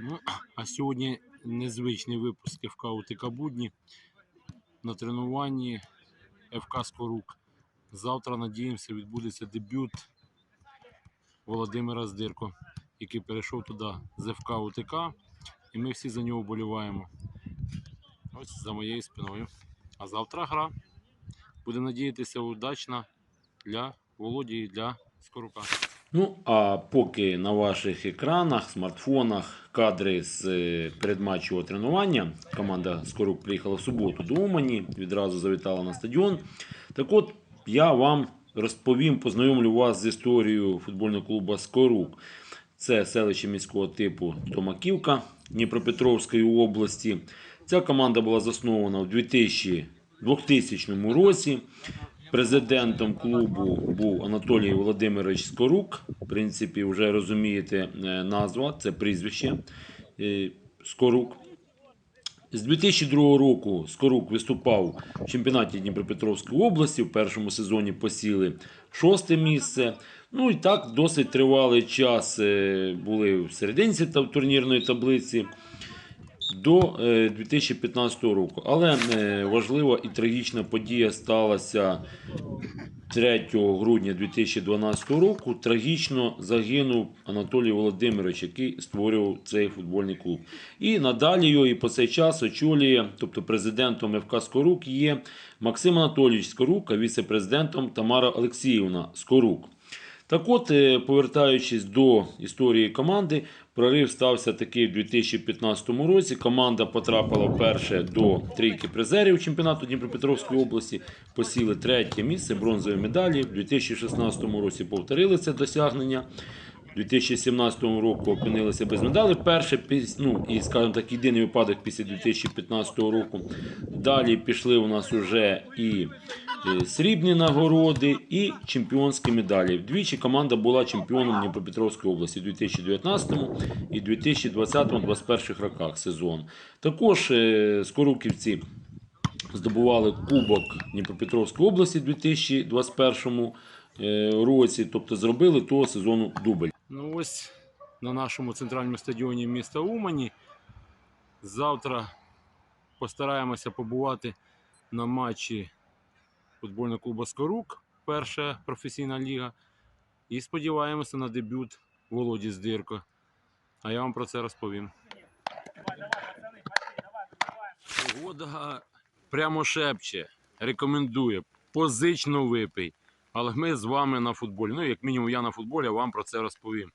Ну, а сьогодні незвичний випуск ФК УТК Будні на тренуванні ФК Скорук. Завтра, надіємося, відбудеться дебют Володимира Здирко, який перейшов туди з ФК УТК, і ми всі за нього вболіваємо. Ось за моєю спиною. А завтра гра. Будемо надіятися, удачна для Володі і для Скорука. Ну, а поки на ваших екранах, смартфонах кадри з е, передматчевого тренування. Команда Скорук приїхала в суботу до Умані, відразу завітала на стадіон. Так от, я вам розповім, познайомлю вас з історією футбольного клубу Скорук. Це селище міського типу Томаківка Дніпропетровської області. Ця команда була заснована в 2000, 2000 році. Президентом клубу був Анатолій Володимирович Скорук. В принципі, вже розумієте е, назва, це прізвище е, Скорук. З 2002 року Скорук виступав в чемпіонаті Дніпропетровської області. В першому сезоні посіли шосте місце. Ну і так досить тривалий час е, були в серединці турнірної таблиці до е, 2015 року. Але е, важлива і трагічна подія сталася 3 грудня 2012 року. Трагічно загинув Анатолій Володимирович, який створював цей футбольний клуб. І надалі його і по цей час очолює, тобто президентом ФК Скорук є Максим Анатолійович Скорук, а віце-президентом Тамара Олексіївна Скорук. Так от, е, повертаючись до історії команди, прорив стався такий в 2015 році. Команда потрапила вперше до трійки призерів чемпіонату Дніпропетровської області, посіли третє місце, бронзової медалі. В 2016 році повторили це досягнення. У 2017 року опинилися без медалей. Перше, ну і скажімо так, єдиний випадок після 2015 року. Далі пішли у нас уже і е, срібні нагороди, і чемпіонські медалі. Вдвічі команда була чемпіоном Дніпропетровської області у 2019 і 2020-2021 роках сезон. Також е, скоруківці здобували Кубок Дніпропетровської області у 2021 е, році, тобто зробили того сезону дубль. Ну ось на нашому центральному стадіоні міста Умані. Завтра постараємося побувати на матчі футбольного клубу Скорук, перша професійна ліга. І сподіваємося на дебют Володі Здирко. А я вам про це розповім. Погода прямо шепче, рекомендує, позично випий. Але ми з вами на футболі. Ну, як мінімум, я на футболі, вам про це розповім.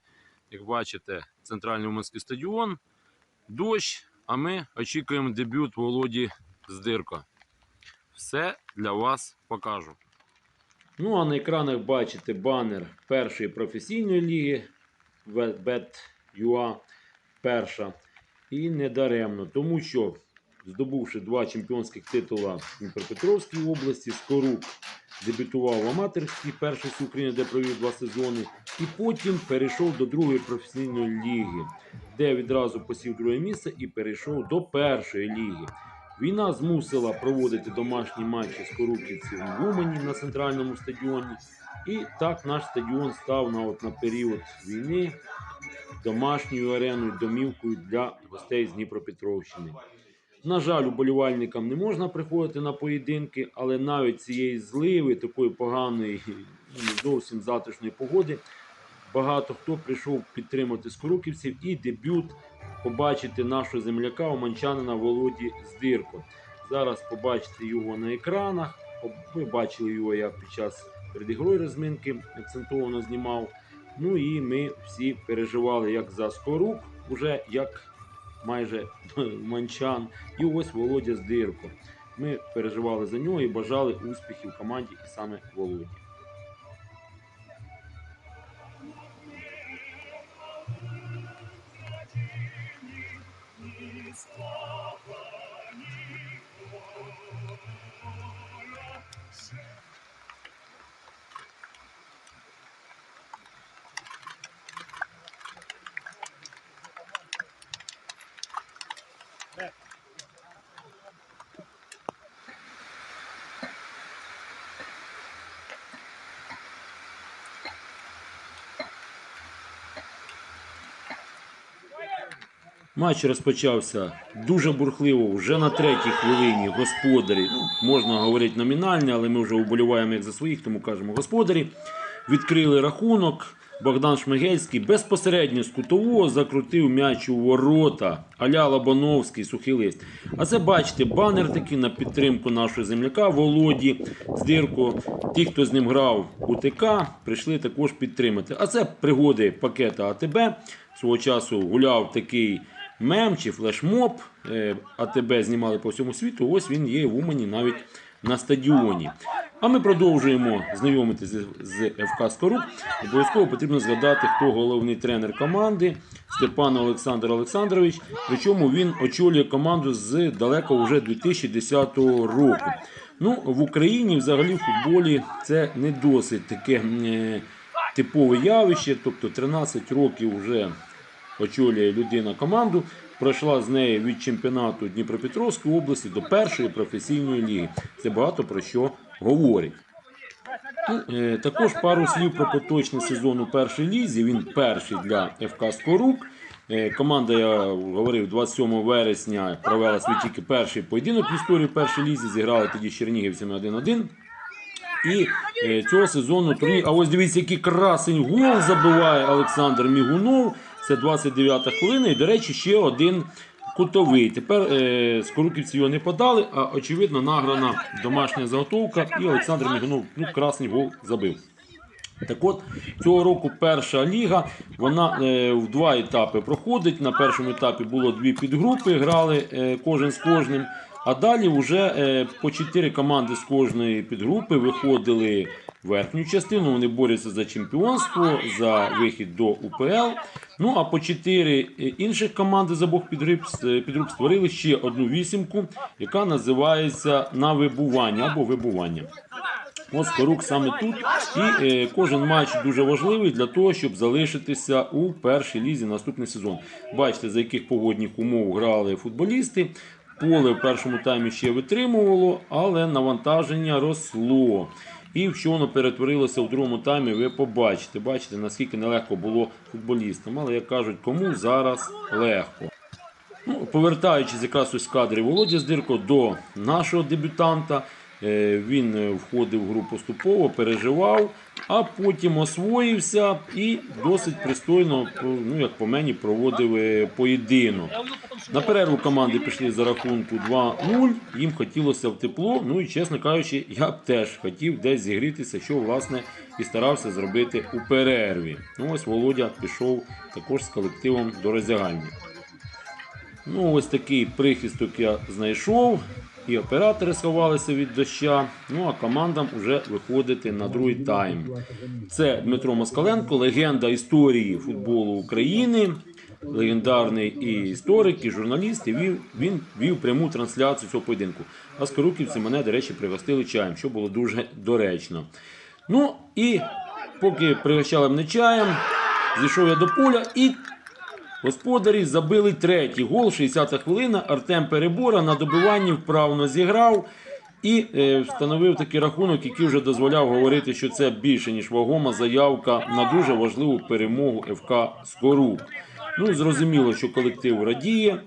Як бачите, центральний Уманський стадіон, дощ, а ми очікуємо дебют Володі Здирко. Все для вас покажу. Ну а на екранах бачите банер першої професійної ліги Bet.ua перша. І не даремно, тому що здобувши два чемпіонських титула в Дніпропетровській області, Скорук дебютував в аматорській першості України, де провів два сезони, і потім перейшов до другої професійної ліги, де відразу посів друге місце і перейшов до першої ліги. Війна змусила проводити домашні матчі з скоруківців в Умані на центральному стадіоні. І так наш стадіон став на, от, на період війни домашньою ареною, домівкою для гостей з Дніпропетровщини. На жаль, уболівальникам не можна приходити на поєдинки, але навіть цієї зливи, такої поганої, ну, не зовсім затишної погоди, багато хто прийшов підтримати скоруківців і дебют побачити нашого земляка оманчанина Володі Здирко. Зараз побачите його на екранах. Ви бачили його, я під час передігрої розминки акцентовано знімав. Ну і ми всі переживали як за Скорук, уже як майже манчан. І ось Володя Здирко. Ми переживали за нього і бажали успіхів команді і саме Володі. Матч розпочався дуже бурхливо, вже на третій хвилині господарі. Ну, можна говорити номінальні, але ми вже вболіваємо як за своїх, тому кажемо господарі. Відкрили рахунок. Богдан Шмигельський безпосередньо з кутового закрутив м'яч у ворота. Аля Лобановський, сухий лист. А це бачите, банер такий на підтримку нашого земляка Володі Здирко. Ті, хто з ним грав у ТК, прийшли також підтримати. А це пригоди пакета АТБ. Свого часу гуляв такий мем чи флешмоб. Е, АТБ знімали по всьому світу. Ось він є в Умані навіть на стадіоні. А ми продовжуємо знайомитися з, ФК Скорук. Обов'язково потрібно згадати, хто головний тренер команди Степан Олександр Олександрович. Причому він очолює команду з далеко вже 2010 року. Ну, в Україні взагалі в футболі це не досить таке е, типове явище, тобто 13 років вже очолює людина команду. Пройшла з нею від чемпіонату Дніпропетровської області до першої професійної ліги. Це багато про що говорить. Е, також пару слів про поточний сезон у першій лізі. Він перший для ФК Скорук. Е, Команда, я говорив, 27 вересня провела свій тільки перший поєдинок в історії в першій лізі. Зіграли тоді чернігівцями 1-1. І е, цього сезону турнір. А ось дивіться, який красень гол забиває Олександр Мігунов. Це 29 хвилина. І, до речі, ще один кутовий. Тепер е, скоруківці його не подали, а очевидно награна домашня заготовка. І Олександр Мігунов ну, красний гол забив. Так от, цього року перша ліга, вона е, в два етапи проходить. На першому етапі було дві підгрупи, грали е, кожен з кожним. А далі вже е, по чотири команди з кожної підгрупи виходили в верхню частину. Вони борються за чемпіонство, за вихід до УПЛ. Ну а по чотири е, інших команди з обох підгруп, е, підгруп створили ще одну вісімку, яка називається на вибування або вибування. Ось Корук саме тут. І е, кожен матч дуже важливий для того, щоб залишитися у першій лізі наступний сезон. Бачите, за яких погодних умов грали футболісти. Поле в першому таймі ще витримувало, але навантаження росло. І в що воно перетворилося в другому таймі, ви побачите. Бачите, наскільки нелегко було футболістам. Але як кажуть, кому зараз легко. Ну, повертаючись якраз ось кадрів кадрі Володя Здирко до нашого дебютанта, він е, входив в гру поступово, переживав, а потім освоївся і досить пристойно, ну як по мені, проводив е, поєдинок. На перерву команди пішли за рахунку 2-0. Їм хотілося в тепло. Ну і чесно кажучи, я б теж хотів десь зігрітися, що власне і старався зробити у перерві. Ну ось Володя пішов також з колективом до роздягальні. Ну, ось такий прихисток я знайшов. І оператори сховалися від доща. Ну а командам вже виходити на другий тайм. Це Дмитро Москаленко, легенда історії футболу України, легендарний і історик, і журналіст. І вів, він вів пряму трансляцію цього поєдинку. А скоруківці мене, до речі, пригостили чаєм, що було дуже доречно. Ну і поки пригощали мене чаєм, зійшов я до поля і Господарі забили третій гол, 60-та хвилина. Артем Перебора на добиванні вправно зіграв і е, встановив такий рахунок, який вже дозволяв говорити, що це більше ніж вагома заявка на дуже важливу перемогу ФК Скорук. Ну зрозуміло, що колектив радіє.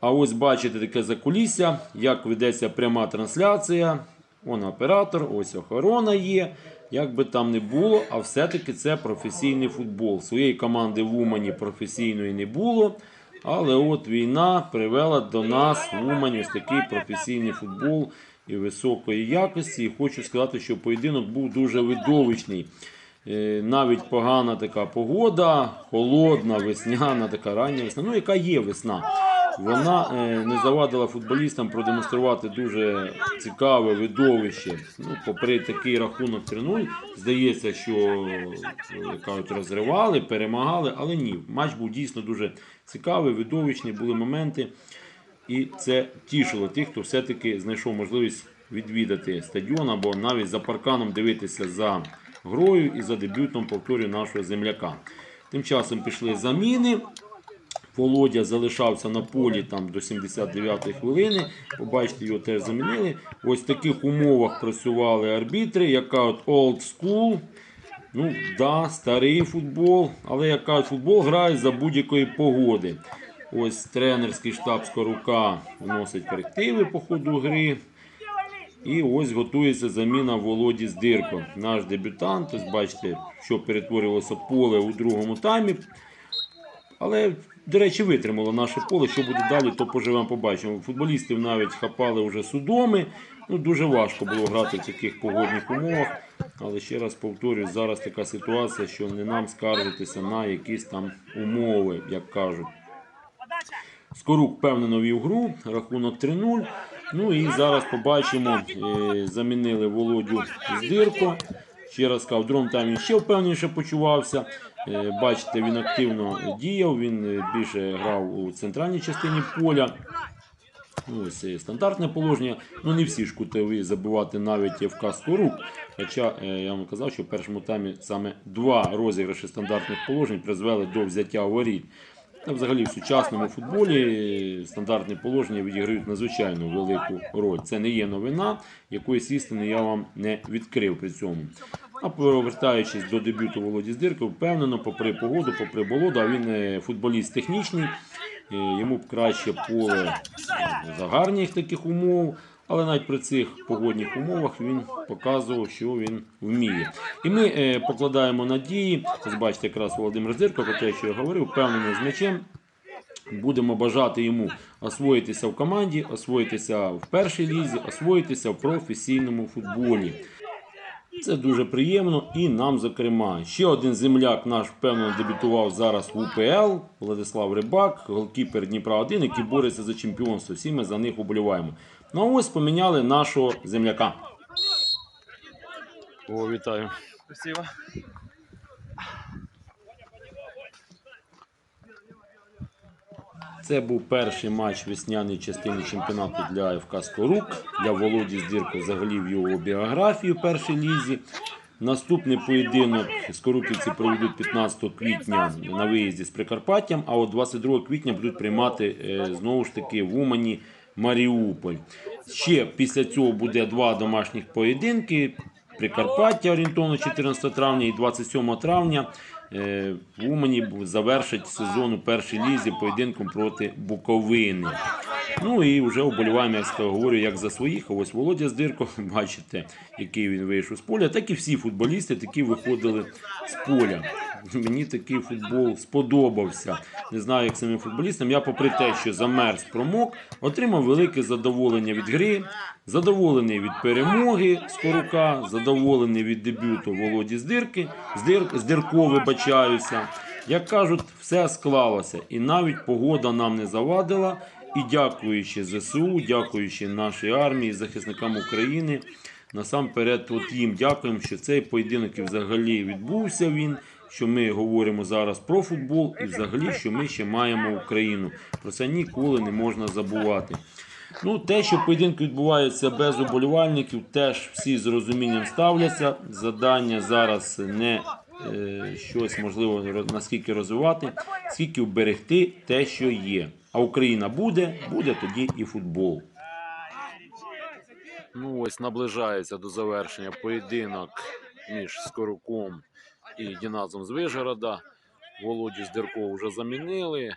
А ось бачите таке закулісся, як ведеться пряма трансляція. Вон оператор, ось охорона є. Як би там не було, а все-таки це професійний футбол. Своєї команди в Умані професійної не було. Але от війна привела до нас в Умані ось такий професійний футбол і високої якості. І хочу сказати, що поєдинок був дуже видовищний. Е, Навіть погана така погода, холодна, весняна, така рання весна. Ну, яка є весна. Вона е, не завадила футболістам продемонструвати дуже цікаве видовище. Ну, попри такий рахунок 3-0, здається, що е, кажуть, розривали, перемагали, але ні. Матч був дійсно дуже цікавий, видовищний, були моменти. І це тішило тих, хто все-таки знайшов можливість відвідати стадіон або навіть за парканом дивитися за грою і за дебютом повторю нашого земляка. Тим часом пішли заміни. Володя залишався на полі там до 79-ї хвилини. Побачите, його теж замінили. Ось в таких умовах працювали арбітри, яка от old school. Ну, да, старий футбол, але як кажуть, футбол грають за будь-якої погоди. Ось тренерський штаб Скорука вносить корективи по ходу гри. І ось готується заміна Володі Здирко. Наш дебютант. Ось бачите, що перетворювалося поле у другому таймі. Але, до речі, витримало наше поле. Що буде далі, то поживемо, побачимо. Футболістів навіть хапали вже судоми. Ну, дуже важко було грати в таких погодних умовах. Але ще раз повторюю, зараз така ситуація, що не нам скаржитися на якісь там умови, як кажуть. Скорук впевнено вів гру, рахунок 3-0. Ну і зараз побачимо, е, замінили Володю Здирко. Ще раз сказав, в другому таймі ще впевненіше почувався. Е, Бачите, він активно діяв, він е, більше грав у центральній частині поля. Ось е, стандартне положення. Ну не всі ж кутові забивати навіть ФК Скорук. Хоча е, я вам казав, що в першому таймі саме два розіграші стандартних положень призвели до взяття воріт. Та взагалі в сучасному футболі стандартні положення відіграють надзвичайно велику роль. Це не є новина, якоїсь істини я вам не відкрив при цьому. А повертаючись до дебюту Володі Здирка, впевнено, попри погоду, попри болоду, а він е, футболіст технічний, е, йому б краще поле за гарних таких умов. Але навіть при цих погодних умовах він показував, що він вміє. І ми е, покладаємо надії. Ось бачите, якраз Володимир Зирко, про те, що я говорив, впевнений з м'ячем. Будемо бажати йому освоїтися в команді, освоїтися в першій лізі, освоїтися в професійному футболі. Це дуже приємно і нам, зокрема. Ще один земляк наш впевнено дебютував зараз в УПЛ. Владислав Рибак, голкіпер Дніпра 1, який бореться за чемпіонство. Всі ми за них уболіваємо. Ну а ось поміняли нашого земляка. О, вітаю. Спасибо. Це був перший матч весняної частини чемпіонату для ФК Скорук, для Володі Здірко взагалі в його біографії в першій лізі. Наступний поєдинок Скоруківці проведуть 15 квітня на виїзді з Прикарпаттям, а от 22 квітня будуть приймати е, знову ж таки в Умані Маріуполь. Ще після цього буде два домашніх поєдинки. Прикарпаття орієнтовно 14 травня і 27 травня е, в Умані завершить сезон у першій лізі поєдинком проти Буковини. Ну і вже оболіваємо, я говорю, як за своїх. Ось Володя Здирко, бачите, який він вийшов з поля. Так і всі футболісти такі виходили з поля. Мені такий футбол сподобався. Не знаю, як самим футболістам. Я, попри те, що замерз промок, отримав велике задоволення від гри, задоволений від перемоги Скорука, задоволений від дебюту Володі Здирки, Здир, Здирко, вибачаюся. Як кажуть, все склалося, і навіть погода нам не завадила. І дякуючи ЗСУ, дякуючи нашій армії, захисникам України, насамперед, от їм дякуємо, що цей поєдинок і взагалі відбувся він. Що ми говоримо зараз про футбол і взагалі, що ми ще маємо Україну. Про це ніколи не можна забувати. Ну, те, що поєдинки відбуваються без уболівальників, теж всі з розумінням ставляться. Задання зараз не е, щось можливо наскільки розвивати, скільки вберегти те, що є. А Україна буде, буде тоді і футбол. Ну ось наближається до завершення поєдинок між Скоруком і Діназом з Вижгорода. Володю Здиркова вже замінили.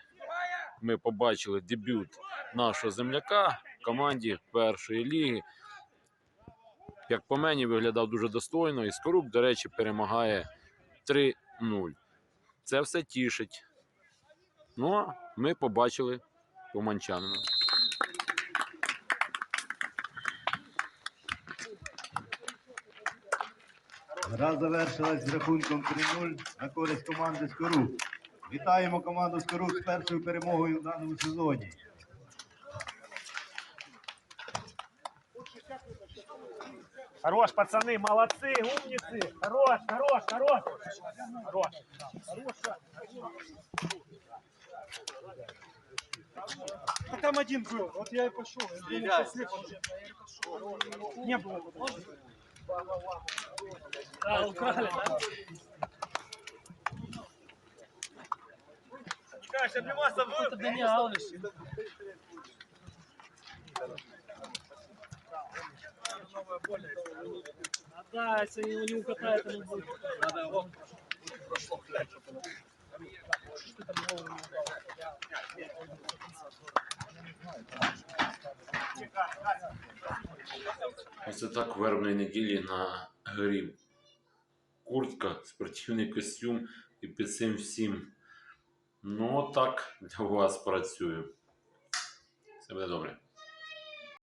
Ми побачили дебют нашого земляка в команді першої ліги. Як по мені, виглядав дуже достойно, і Скорук, до речі, перемагає 3-0. Це все тішить. Ну, а ми побачили Уманчанина. Гра завершилась з рахунком 3-0 на користь команди Скорук. Вітаємо команду Скорук з першою перемогою в даному сезоні. Хорош, пацаны, молодцы, умницы. Хорош, хорош, хорош. Хорош. А там один был, вот я и пошел. Я думал, что слепо. Не было. Да, украли, да? Каша, нема собой. Это Даниал А да, если его не укатает, оно будет. Надо его прошло, блядь. Ось так вербної неділі на гріб. Куртка, спортивний костюм і під цим всім. Ну, так для вас працюю. Все буде добре.